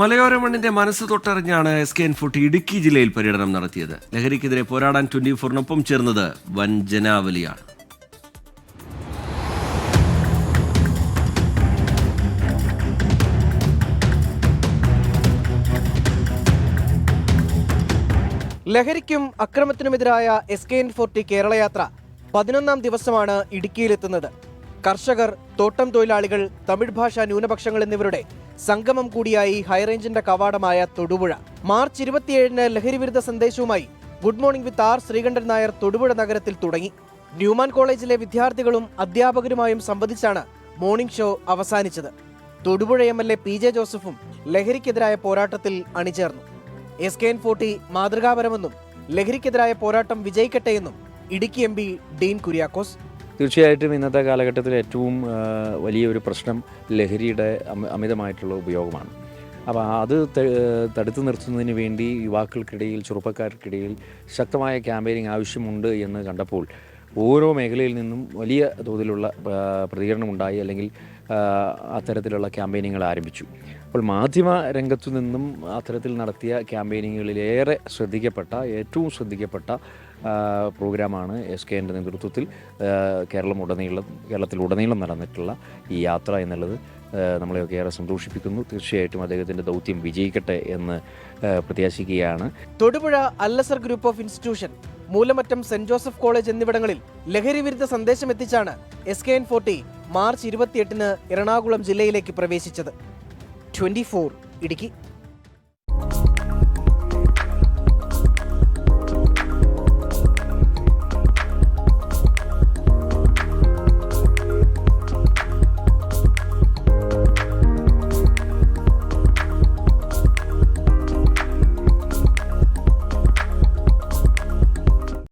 മലയോര മണ്ണിന്റെ മനസ്സ് തൊട്ടറിഞ്ഞാണ് S K N forty Idukki ജില്ലയിൽ പര്യടനം നടത്തിയത്. ലഹരിക്കെതിരെ പോരാടാൻ ട്വന്റി ഫോറിനൊപ്പം ചേർന്നത് വൻ ജനാവലിയാണ് ലഹരിക്കും അക്രമത്തിനുമെതിരായ എസ് കെ എൻ ഫോർട്ടി കേരളയാത്ര പതിനൊന്നാം ദിവസമാണ് ഇടുക്കിയിലെത്തുന്നത്. കർഷകർ തോട്ടം തൊഴിലാളികൾ തമിഴ് ഭാഷാ ന്യൂനപക്ഷങ്ങൾ എന്നിവരുടെ സംഗമം കൂടിയായി ഹൈറേഞ്ചിന്റെ കവാടമായ തൊടുപുഴ. മാർച്ച് ഇരുപത്തിയേഴിന് ലഹരിവിരുദ്ധ സന്ദേശവുമായി good morning with R Sreekandan Nair Thodupuzha നഗരത്തിൽ തുടങ്ങി. ന്യൂമാൻ കോളേജിലെ വിദ്യാർത്ഥികളും അധ്യാപകരുമായും സംബന്ധിച്ചാണ് മോർണിംഗ് ഷോ അവസാനിച്ചത്. Thodupuzha M L A P J ജോസഫും ലഹരിക്കെതിരായ പോരാട്ടത്തിൽ അണിചേർന്നു. എസ് കെ എൻ ഫോർട്ടി മാതൃകാപരമെന്നും ലഹരിക്കെതിരായ പോരാട്ടം വിജയിക്കട്ടെയെന്നും ഇടുക്കി എം പി ഡീൻ കുര്യാക്കോസ് തീർച്ചയായിട്ടും ഇന്നത്തെ കാലഘട്ടത്തിൽ ഏറ്റവും വലിയൊരു പ്രശ്നം ലഹരിയുടെ അമി- അമിതമായിട്ടുള്ള ഉപയോഗമാണ്. അപ്പോൾ അത് തടുത്തു നിർത്തുന്നതിന് വേണ്ടി യുവാക്കൾക്കിടയിൽ ചെറുപ്പക്കാർക്കിടയിൽ ശക്തമായ ക്യാമ്പയിനിങ് ആവശ്യമുണ്ട് എന്ന് കണ്ടപ്പോൾ ഓരോ മേഖലയിൽ നിന്നും വലിയ തോതിലുള്ള പ്രതികരണമുണ്ടായി അല്ലെങ്കിൽ അത്തരത്തിലുള്ള ക്യാമ്പയിനിങ്ങൾ ആരംഭിച്ചു. അപ്പോൾ മാധ്യമ രംഗത്തു നിന്നും അത്തരത്തിൽ നടത്തിയ ക്യാമ്പയിനിങ്ങുകളിലേറെ ശ്രദ്ധിക്കപ്പെട്ട ഏറ്റവും ശ്രദ്ധിക്കപ്പെട്ട പ്രോഗ്രാമാണ് എസ് കെ എന്റെ നേതൃത്വത്തിൽ കേരളം ഉടനീളം കേരളത്തിലുടനീളം നടന്നിട്ടുള്ള ഈ യാത്ര എന്നുള്ളത് നമ്മളെയൊക്കെ ഏറെ സന്തോഷിപ്പിക്കുന്നു. തീർച്ചയായിട്ടും അദ്ദേഹത്തിന്റെ ദൗത്യം വിജയിക്കട്ടെ എന്ന് പ്രത്യാശിക്കുകയാണ്. Thodupuzha Al Azhar group of institution Moolamattom saint Joseph college എന്നിവിടങ്ങളിൽ ലഹരി വിരുദ്ധ സന്ദേശം എത്തിച്ചാണ് S K N forty March ഇരുപത്തിയെട്ടിന് എറണാകുളം ജില്ലയിലേക്ക് പ്രവേശിച്ചത്. ട്വന്റി ഇടുക്കി.